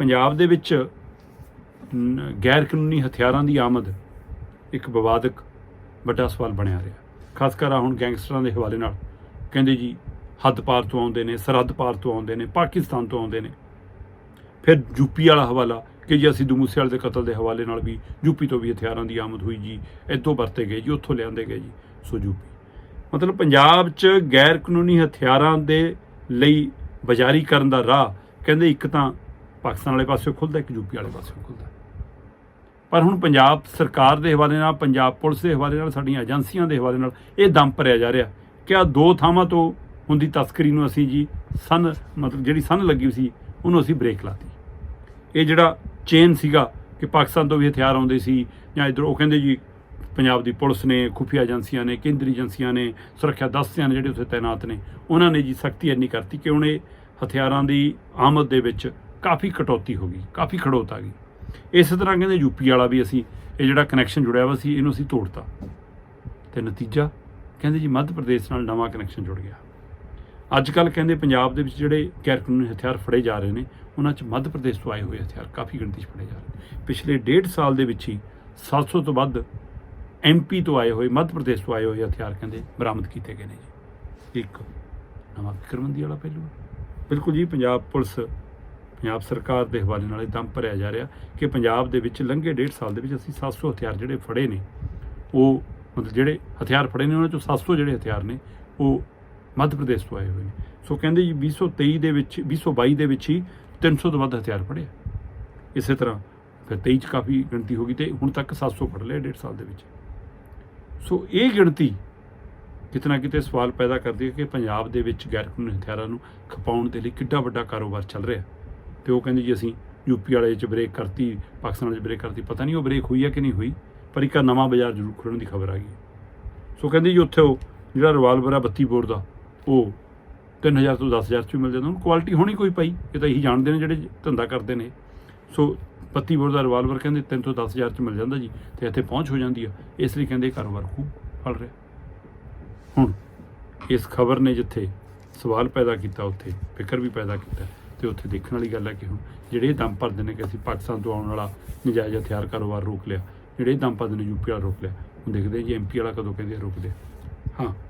ਪੰਜਾਬ ਦੇ ਵਿੱਚ ਗੈਰ ਕਾਨੂੰਨੀ ਹਥਿਆਰਾਂ ਦੀ ਆਮਦ ਇੱਕ ਵਿਵਾਦਕ ਵੱਡਾ ਸਵਾਲ ਬਣਿਆ ਰਿਹਾ। ਖਾਸ ਕਰ ਹੁਣ ਗੈਂਗਸਟਰਾਂ ਦੇ ਹਵਾਲੇ ਨਾਲ। ਕਹਿੰਦੇ ਜੀ, ਹੱਦ ਪਾਰ ਤੋਂ ਆਉਂਦੇ ਨੇ, ਸਰਹੱਦ ਪਾਰ ਤੋਂ ਆਉਂਦੇ ਨੇ, ਪਾਕਿਸਤਾਨ ਤੋਂ ਆਉਂਦੇ ਨੇ। ਫਿਰ ਯੂਪੀ ਵਾਲਾ ਹਵਾਲਾ ਕਿ ਜੀ ਸਿੱਧੂ ਮੂਸੇਵਾਲੇ ਦੇ ਕਤਲ ਦੇ ਹਵਾਲੇ ਨਾਲ ਵੀ ਯੂਪੀ ਤੋਂ ਵੀ ਹਥਿਆਰਾਂ ਦੀ ਆਮਦ ਹੋਈ ਜੀ, ਇੱਥੋਂ ਵਰਤੇ ਗਏ ਜੀ, ਉੱਥੋਂ ਲਿਆਂਦੇ ਗਏ ਜੀ। ਸੋ ਯੂਪੀ ਮਤਲਬ ਪੰਜਾਬ 'ਚ ਗੈਰ ਕਾਨੂੰਨੀ ਹਥਿਆਰਾਂ ਦੇ ਲਈ ਬਜ਼ਾਰੀ ਕਰਨ ਦਾ ਰਾਹ, ਕਹਿੰਦੇ ਇੱਕ ਤਾਂ ਪਾਕਿਸਤਾਨ ਵਾਲੇ ਪਾਸੇ ਖੁੱਲਦਾ, ਇੱਕ ਯੂਪੀ ਵਾਲੇ ਪਾਸੇ ਖੁੱਲਦਾ। ਪਰ ਹੁਣ ਪੰਜਾਬ ਸਰਕਾਰ ਦੇ ਹਵਾਲੇ ਨਾਲ, ਪੰਜਾਬ ਪੁਲਿਸ ਦੇ ਹਵਾਲੇ ਨਾਲ, ਸਾਡੀਆਂ ਏਜੰਸੀਆਂ ਦੇ ਹਵਾਲੇ ਨਾਲ ਇਹ ਦਮ ਭਰਿਆ ਜਾ ਰਿਹਾ। ਕਿ ਆ ਦੋ ਥਾਵਾਂ ਤੋਂ ਹੁੰਦੀ ਤਸਕਰੀ ਨੂੰ ਅਸੀਂ ਜੀ ਸਨ, ਮਤਲਬ ਜਿਹੜੀ ਸਨ ਲੱਗੀ ਸੀ, ਉਹਨੂੰ ਅਸੀਂ ਬ੍ਰੇਕ ਲਾਤੀ। ਇਹ ਜਿਹੜਾ ਚੇਨ ਸੀਗਾ ਕਿ ਪਾਕਿਸਤਾਨ ਤੋਂ ਵੀ ਹਥਿਆਰ ਆਉਂਦੇ ਸੀ, ਜਾਂ ਇਧਰ ਉਹ ਕਹਿੰਦੇ ਜੀ, ਪੰਜਾਬ ਦੀ ਪੁਲਿਸ ਨੇ, ਖੁਫੀਆ ਏਜੰਸੀਆਂ ਨੇ, ਕੇਂਦਰੀ ਏਜੰਸੀਆਂ ਨੇ, ਸੁਰੱਖਿਆ ਦਸਤਿਆਂ ਨੇ, ਜਿਹੜੇ ਉੱਥੇ ਤਾਇਨਾਤ ਨੇ, ਉਹਨਾਂ ਨੇ ਜੀ ਸਖਤੀ ਇੰਨੀ ਕਰਤੀ ਕਿ ਉਹਨੇ ਹਥਿਆਰਾਂ ਦੀ ਆਮਦ ਦੇ ਵਿੱਚ ਕਾਫੀ ਕਟੌਤੀ ਹੋ ਗਈ, ਕਾਫੀ ਖੜੋਤ ਆ ਗਈ। ਇਸੇ ਤਰ੍ਹਾਂ ਕਹਿੰਦੇ ਯੂਪੀ ਵਾਲਾ ਵੀ ਅਸੀਂ, ਇਹ ਜਿਹੜਾ ਕਨੈਕਸ਼ਨ ਜੁੜਿਆ ਵਾ ਸੀ, ਇਹਨੂੰ ਅਸੀਂ ਤੋੜਤਾ। ਤੇ ਨਤੀਜਾ ਕਹਿੰਦੇ ਜੀ ਮੱਧ ਪ੍ਰਦੇਸ਼ ਨਾਲ ਨਵਾਂ ਕਨੈਕਸ਼ਨ ਜੁੜ ਗਿਆ। ਅੱਜ ਕੱਲ ਕਹਿੰਦੇ ਪੰਜਾਬ ਦੇ ਵਿੱਚ ਜਿਹੜੇ ਗੈਰ ਕਾਨੂੰਨੀ ਹਥਿਆਰ ਫੜੇ ਜਾ ਰਹੇ ਨੇ, ਉਹਨਾਂ 'ਚ ਮੱਧ ਪ੍ਰਦੇਸ਼ ਤੋਂ ਆਏ ਹੋਏ ਹਥਿਆਰ ਕਾਫੀ ਗਿਣਤੀ 'ਚ ਫੜੇ ਜਾ ਰਹੇ ਨੇ। ਪਿਛਲੇ ਡੇਢ ਸਾਲ ਦੇ ਵਿੱਚ ਹੀ 700 ਤੋਂ ਵੱਧ ਐਮਪੀ ਤੋਂ ਆਏ ਹੋਏ, ਮੱਧ ਪ੍ਰਦੇਸ਼ ਤੋਂ ਆਏ ਹੋਏ ਹਥਿਆਰ ਕਹਿੰਦੇ ਬਰਾਮਦ ਕੀਤੇ ਗਏ ਨੇ ਜੀ। ਇੱਕ ਨਵਾਂ ਫਿਕਰਮੰਦੀ ਵਾਲਾ ਪਹਿਲੂ ਬਿਲਕੁਲ ਜੀ, ਪੰਜਾਬ ਪੁਲਿਸ ਪੰਜਾਬ ਸਰਕਾਰ ਦੇ ਹਵਾਲੇ ਨਾਲ ਇਹ ਦਮ ਭਰਿਆ ਜਾ ਰਿਹਾ ਕਿ ਪੰਜਾਬ ਦੇ ਵਿੱਚ ਲੰਘੇ ਡੇਢ ਸਾਲ ਦੇ ਵਿੱਚ ਅਸੀਂ 700 ਹਥਿਆਰ ਜਿਹੜੇ ਫੜੇ ਨੇ, ਉਹ ਮਤਲਬ ਜਿਹੜੇ ਹਥਿਆਰ ਫੜੇ ਨੇ, ਉਹਨਾਂ ਚੋਂ 700 ਜਿਹੜੇ ਹਥਿਆਰ ਨੇ, ਉਹ ਮੱਧ ਪ੍ਰਦੇਸ਼ ਤੋਂ ਆਏ ਹੋਏ ਨੇ। ਸੋ ਕਹਿੰਦੇ ਜੀ 2023 ਦੇ ਵਿੱਚ 2022 ਦੇ ਵਿੱਚ ਹੀ 300 ਤੋਂ ਵੱਧ ਹਥਿਆਰ ਫੜੇ ਇਸੇ ਤਰ੍ਹਾਂ ਫਿਰ 23 ਚ ਕਾਫੀ ਗਿਣਤੀ ਹੋ ਗਈ ਤੇ ਹੁਣ ਤੱਕ 700 ਫੜ ਲਏ ਡੇਢ ਸਾਲ ਦੇ ਵਿੱਚ। ਸੋ ਇਹ ਗਿਣਤੀ ਕਿਤਨਾ ਕਿਤੇ ਸਵਾਲ ਪੈਦਾ ਕਰਦੀ ਹੈ ਕਿ ਪੰਜਾਬ ਦੇ ਵਿੱਚ ਗੈਰ ਕਾਨੂੰਨੀ ਹਥਿਆਰਾਂ ਨੂੰ ਖਪਾਉਣ ਦੇ ਲਈ ਕਿੱਡਾ ਵੱਡਾ ਕਾਰੋਬਾਰ ਚੱਲ ਰਿਹਾ। ਤੇ ਉਹ ਕਹਿੰਦੇ ਜੀ ਅਸੀਂ ਯੂਪੀ ਵਾਲੇ 'ਚ ਬ੍ਰੇਕ ਕਰਤੀ, ਪਾਕਿਸਤਾਨ ਵਾਲੇ 'ਚ ਬ੍ਰੇਕ ਕਰਤੀ, ਪਤਾ ਨਹੀਂ ਉਹ ਬ੍ਰੇਕ ਹੋਈ ਹੈ ਕਿ ਨਹੀਂ ਹੋਈ, ਪਰ ਇੱਕ ਨਵਾਂ ਬਾਜ਼ਾਰ ਜ਼ਰੂਰ ਖੁੱਲ੍ਹਣ ਦੀ ਖਬਰ ਆ ਗਈ। ਸੋ ਕਹਿੰਦੇ ਜੀ ਉੱਥੇ ਉਹ ਜਿਹੜਾ ਰਿਵਾਲਵਰ ਆ 32 ਬੋਰ ਦਾ, ਉਹ 3000 ਤੋਂ 10000 ਚ ਵੀ ਮਿਲ ਜਾਂਦਾ, ਉਹਨੂੰ ਕੁਆਲਿਟੀ ਹੋਣੀ ਕੋਈ ਪਈ ਇਹ ਤਾਂ ਇਹੀ ਜਾਣਦੇ ਨੇ ਜਿਹੜੇ ਧੰਦਾ ਕਰਦੇ ਨੇ। ਸੋ 32 ਬੋਰ ਦਾ ਰਿਵਾਲਵਰ ਕਹਿੰਦੇ 3 ਤੋਂ 10000 ਚ ਮਿਲ ਜਾਂਦਾ ਜੀ, ਤੇ ਇੱਥੇ ਪਹੁੰਚ ਹੋ ਜਾਂਦੀ ਆ। ਇਸ ਲਈ ਕਹਿੰਦੇ ਕਾਰੋਬਾਰ ਖੂਬ ਫਲ ਰਿਹਾ। ਹੁਣ ਇਸ ਖਬਰ ਨੇ ਜਿੱਥੇ ਸਵਾਲ ਪੈਦਾ ਕੀਤਾ, ਉੱਥੇ ਫਿਕਰ ਵੀ ਪੈਦਾ ਕੀਤਾ। ਤੇ ਉੱਥੇ ਦੇਖਣ ਵਾਲੀ ਗੱਲ ਹੈ ਕਿ ਹੁਣ ਜਿਹੜੇ ਦਮ ਭਰਦੇ ਨੇ ਕਿ ਅਸੀਂ ਪਾਕਿਸਤਾਨ ਤੋਂ ਆਉਣ ਵਾਲਾ ਨਜਾਇਜ਼ ਹਥਿਆਰ ਕਾਰੋਬਾਰ ਰੋਕ ਲਿਆ, ਜਿਹੜੇ ਦਮ ਭਰਦੇ ਨੇ ਯੂਪੀ ਵਾਲਾ ਰੋਕ ਲਿਆ, ਹੁਣ ਦੇਖਦੇ ਹਾਂ ਜੀ ਐਮਪੀ ਵਾਲਾ ਕਦੋਂ ਕਹਿੰਦੇ ਰੋਕਦੇ ਹਾਂ।